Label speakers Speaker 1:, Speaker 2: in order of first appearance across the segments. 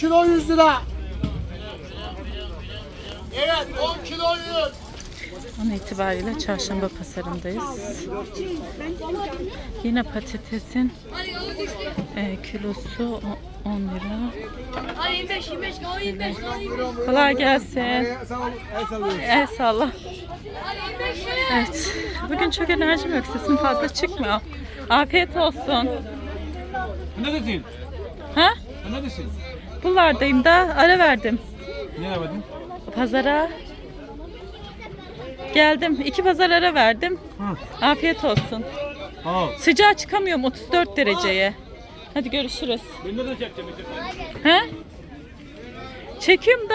Speaker 1: Kilo 100 lira. Evet 10 kilo 100.
Speaker 2: An itibariyle çarşamba pazarındayız. Yine patatesin e, kilosu o- 10 lira.
Speaker 3: Hadi 25, 25, o 25, o 25.
Speaker 2: Kolay gelsin. El salla.
Speaker 3: Hadi 25
Speaker 2: Evet. Bugün çok enerjim yok. Sesim fazla çıkmıyor. Afiyet olsun.
Speaker 4: Neredesin?
Speaker 2: Ha?
Speaker 4: Neredesin?
Speaker 2: Buralardayım da ara verdim.
Speaker 4: Ne yapmadın?
Speaker 2: Pazara geldim. İki pazar ara verdim.
Speaker 4: Hı.
Speaker 2: Afiyet olsun.
Speaker 4: Al.
Speaker 2: Sıcağa çıkamıyorum 34 dereceye. Hadi görüşürüz.
Speaker 4: Ben nereden çekeceğim?
Speaker 2: He? Çekiyorum da.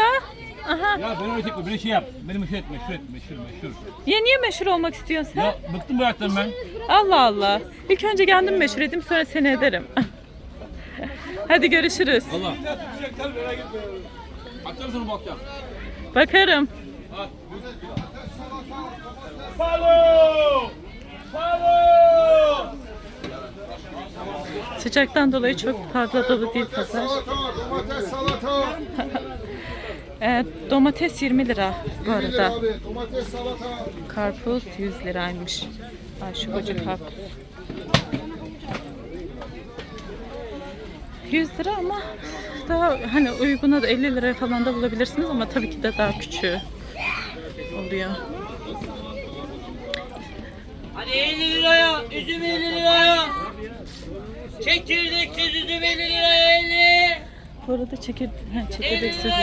Speaker 2: Aha.
Speaker 4: Ya ben öyle çekme. Beni şey yap. Beni meşhur etme. Meşhur etme. Meşhur meşhur.
Speaker 2: Ya niye meşhur olmak istiyorsun sen?
Speaker 4: Ya bıktım bu hayattan ben.
Speaker 2: Allah Allah. İlk önce kendim meşhur edeyim sonra seni ederim. Hadi görüşürüz.
Speaker 4: Allah. Mısın?
Speaker 2: Bakarım. Sıcaktan dolayı çok fazla dolu değil pazar.
Speaker 1: Domates salata.
Speaker 2: Ee, domates 20 lira bu
Speaker 1: 20 lira
Speaker 2: arada.
Speaker 1: Domates salata.
Speaker 2: Karpuz 100 liraymış. Ay şu koca karpuz. 100 lira ama daha hani uyguna da 50 liraya falan da bulabilirsiniz ama tabii ki de daha küçüğü oluyor.
Speaker 5: Hadi 50 liraya, üzüm 50 liraya. Çekirdeksiz üzüm 50 liraya 50.
Speaker 2: Bu arada çekir, ha,
Speaker 5: 50
Speaker 2: çekirdeksiz üzüm.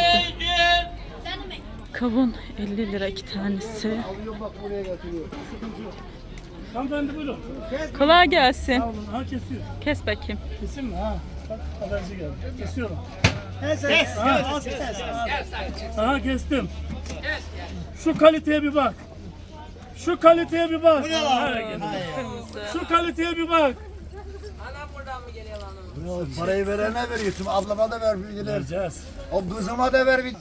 Speaker 2: Kavun 50 lira iki tanesi.
Speaker 6: Hanımefendi buyurun.
Speaker 2: Kolay gelsin.
Speaker 6: Sağ olun. Ha kesiyor.
Speaker 2: Kes bakayım.
Speaker 6: Kesin mi? Ha. Bak haberci geldi. Kesiyorum. Kes, kes, ha. kes, Aha kestim. Şu kaliteye bir bak. Şu kaliteye bir bak. Lan? Şu kaliteye bir bak.
Speaker 1: Parayı verene veriyorsun. Ablama da ver bilgiler.
Speaker 6: Vereceğiz.
Speaker 1: O kızıma da ver bir.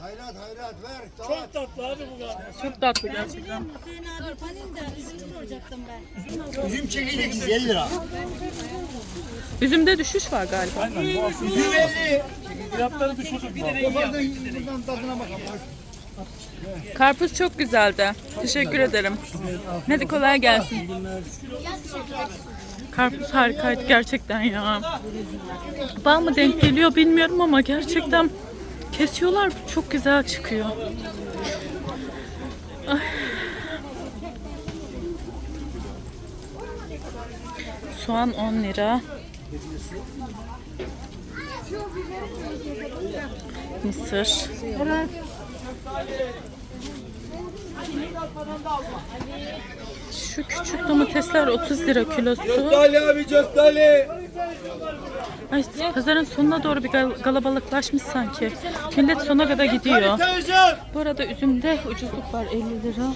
Speaker 1: Hayrat hayrat ver. Tamam.
Speaker 6: Çok tatlı abi bu kadar.
Speaker 2: Çok tatlı gerçekten.
Speaker 1: Üzüm çekirdek 50 lira.
Speaker 2: Üzümde düşüş var galiba.
Speaker 6: Aynen.
Speaker 1: Üzüm 50.
Speaker 6: Fiyatları düşürdük.
Speaker 1: Kopardın buradan tadına bakalım.
Speaker 2: Karpuz çok güzeldi. Teşekkür ederim. Hadi kolay gelsin. Karpuz harikaydı gerçekten ya. Bal mı denk geliyor bilmiyorum ama gerçekten kesiyorlar çok güzel çıkıyor. Soğan 10 lira. Mısır. Şu küçük domatesler 30 lira kilosu.
Speaker 1: Ali abi Cöstali.
Speaker 2: Ay pazarın sonuna doğru bir gal- galabalıklaşmış sanki. Millet sona kadar gidiyor. Bu arada üzümde ucuzluk var 50 lira.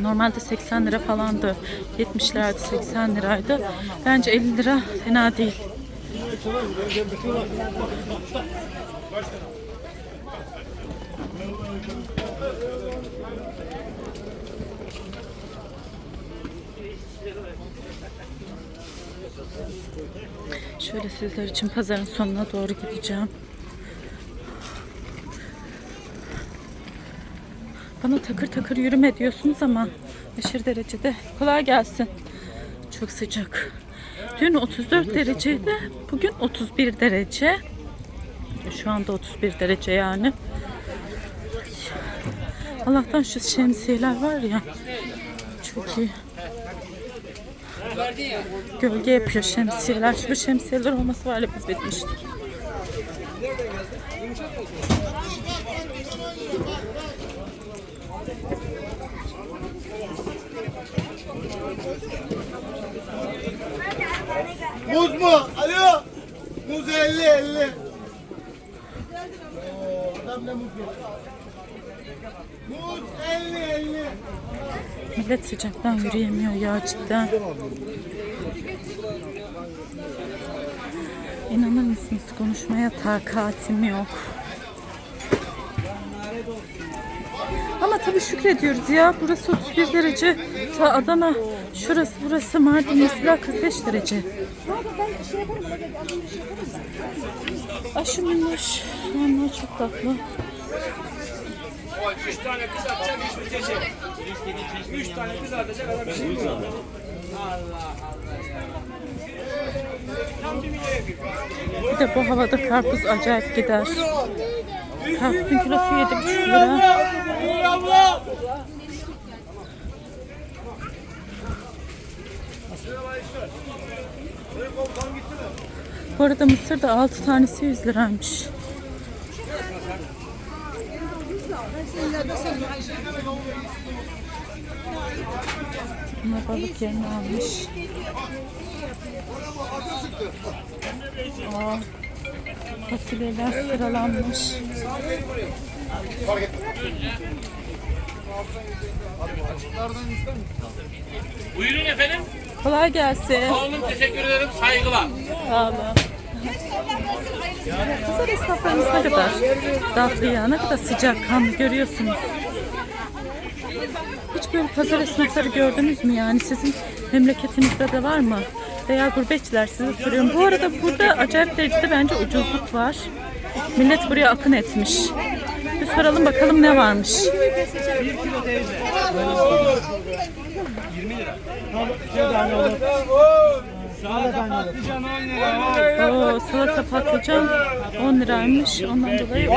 Speaker 2: Normalde 80 lira falandı. 70 liraydı 80 liraydı. Bence 50 lira fena değil. Şöyle sizler için pazarın sonuna doğru gideceğim. Bana takır takır yürüme diyorsunuz ama aşırı derecede kolay gelsin. Çok sıcak. Dün 34 dereceydi. Bugün 31 derece. Şu anda 31 derece yani. Allah'tan şu şemsiyeler var ya. Çok iyi. Gölge yapıyor şemsiyeler. Şu şemsiyeler olması var ya biz bitmiştik.
Speaker 1: Muz mu? Alo. Muz 50 50. Oo, adam ne muz. Muz 50 50.
Speaker 2: Millet sıcaktan yürüyemiyor ya cidden. İnanır mısınız konuşmaya takatim yok. Ama tabii şükrediyoruz ya. Burası 31 derece. Ta Adana, şurası burası Mardin mesela 45 derece. Ay şu minnoş soğanlar çok tatlı.
Speaker 7: Üç tane kız atacak, üç bitecek. Üç tane kız atacak, adam bir şey mi olur?
Speaker 2: Bir de bu havada karpuz acayip gider. Karpuzun kilosu 7,5 lira.
Speaker 7: Buyur abla.
Speaker 2: Bu arada mısır da 6 tanesi 100 liraymış. Bunlar balık yerini almış. Aa, fasulyeler sıralanmış.
Speaker 7: Buyurun efendim.
Speaker 2: Kolay gelsin.
Speaker 7: Sağ olun, teşekkür ederim. Saygılar.
Speaker 2: Sağ olun. Pazar esnaflarımız ne kadar tatlı ya, ne kadar sıcak kanlı görüyorsunuz. Hiç böyle pazar esnafları gördünüz mü yani? Sizin memleketinizde de var mı? Veya gurbetçiler size soruyorum. Bu arada burada acayip derecede bence ucuzluk var. Millet buraya akın etmiş. Bir soralım bakalım ne varmış. Oo, salata patlıcan 10 liraymış. Ondan dolayı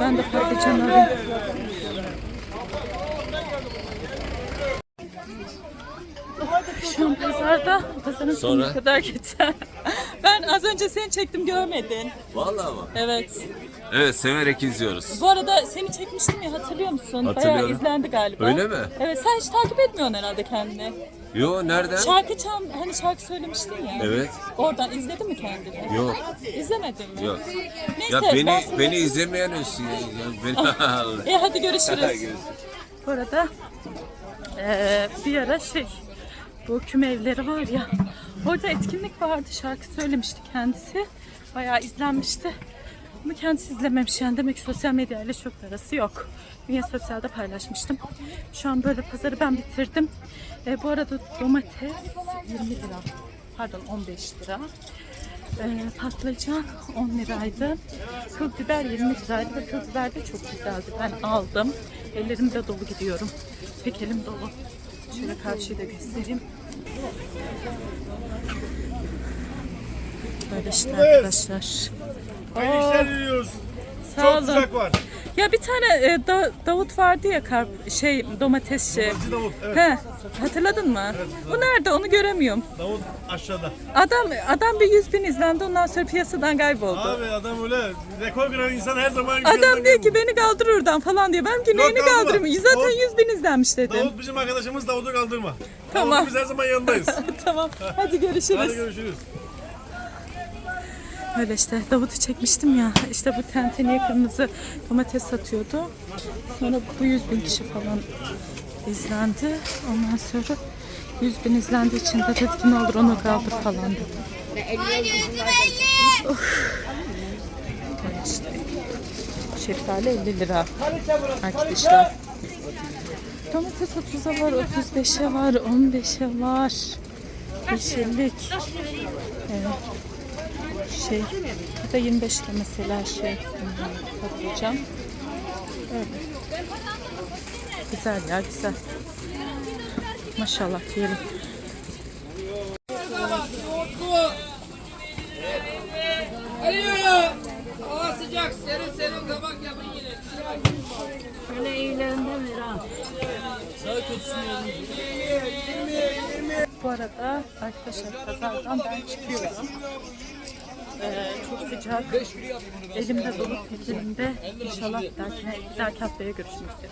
Speaker 2: ben de patlıcan alayım. Şu an pazarda pazarın sonuna kadar geçer. Ben az önce seni çektim görmedin.
Speaker 8: Vallahi mı?
Speaker 2: Evet.
Speaker 8: Evet severek izliyoruz.
Speaker 2: Bu arada seni çekmiştim ya hatırlıyor musun? Bayağı
Speaker 8: Hatırlıyorum.
Speaker 2: izlendi galiba.
Speaker 8: Öyle mi?
Speaker 2: Evet sen hiç takip etmiyorsun herhalde kendini.
Speaker 8: Yo nereden?
Speaker 2: Şarkı çal, hani şarkı söylemiştin ya.
Speaker 8: Evet.
Speaker 2: Oradan izledin mi kendini?
Speaker 8: Yok.
Speaker 2: İzlemedin mi?
Speaker 8: Yok.
Speaker 2: Neyse
Speaker 8: Ya
Speaker 2: ben
Speaker 8: beni
Speaker 2: sana-
Speaker 8: beni izlemeyen ölsün. Ya, ya beni
Speaker 2: İyi hadi görüşürüz. Bu arada eee, bir ara şey bu küm evleri var ya orada etkinlik vardı şarkı söylemişti kendisi. Bayağı izlenmişti. Ama kendisi izlememiş yani demek ki sosyal medyayla çok arası yok. Niye sosyalde paylaşmıştım. Şu an böyle pazarı ben bitirdim. E, bu arada domates 20 lira. Pardon 15 lira. E, patlıcan 10 liraydı. Kıl biber 20 liraydı ve kıl biber de çok güzeldi. Ben aldım. Ellerim de dolu gidiyorum. Tek elim dolu. Şöyle karşıyı da göstereyim. Böyle işte arkadaşlar.
Speaker 1: Hayırlı işler diliyoruz.
Speaker 2: Sağ
Speaker 1: Çok
Speaker 2: olun.
Speaker 1: sıcak var.
Speaker 2: Ya bir tane e, Da- Davut vardı ya karp şey domates şey.
Speaker 1: Hacı Davut, evet.
Speaker 2: He, hatırladın mı? Bu nerede? Onu göremiyorum.
Speaker 1: Davut aşağıda.
Speaker 2: Adam adam bir 100 bin izlendi ondan sonra piyasadan kayboldu.
Speaker 1: Abi adam öyle rekor kıran insan her zaman
Speaker 2: Adam diyor ki beni kaldır oradan falan diyor. Ben ki neyini
Speaker 1: kaldırma.
Speaker 2: kaldırayım? Zaten 100 bin izlenmiş dedim.
Speaker 1: Davut bizim arkadaşımız Davut'u kaldırma.
Speaker 2: Tamam.
Speaker 1: Davut biz her zaman yanındayız.
Speaker 2: tamam. Hadi görüşürüz.
Speaker 1: Hadi görüşürüz.
Speaker 2: Öyle işte Davut'u çekmiştim ya. İşte bu tenteniye kırmızı domates satıyordu. Sonra bu 100 bin kişi falan izlendi. Ondan sonra 100 bin izlendiği için de dedik ne olur onu kaldır falan dedi. Böyle işte. Şeftali 50 lira arkadaşlar. Domates 30'a var, 35'e var, 15'e var. Yeşillik. Evet şey bu da 25 lira mesela şey hmm, patlıcan öyle güzel ya güzel. Maşallah diyelim.
Speaker 5: Sıcak, serin serin kabak yapın yine.
Speaker 2: bu arada arkadaşlar pazardan ben çıkıyorum ee, çok sıcak. Elimde dolu elimde inşallah bir dahaki haftaya görüşmek üzere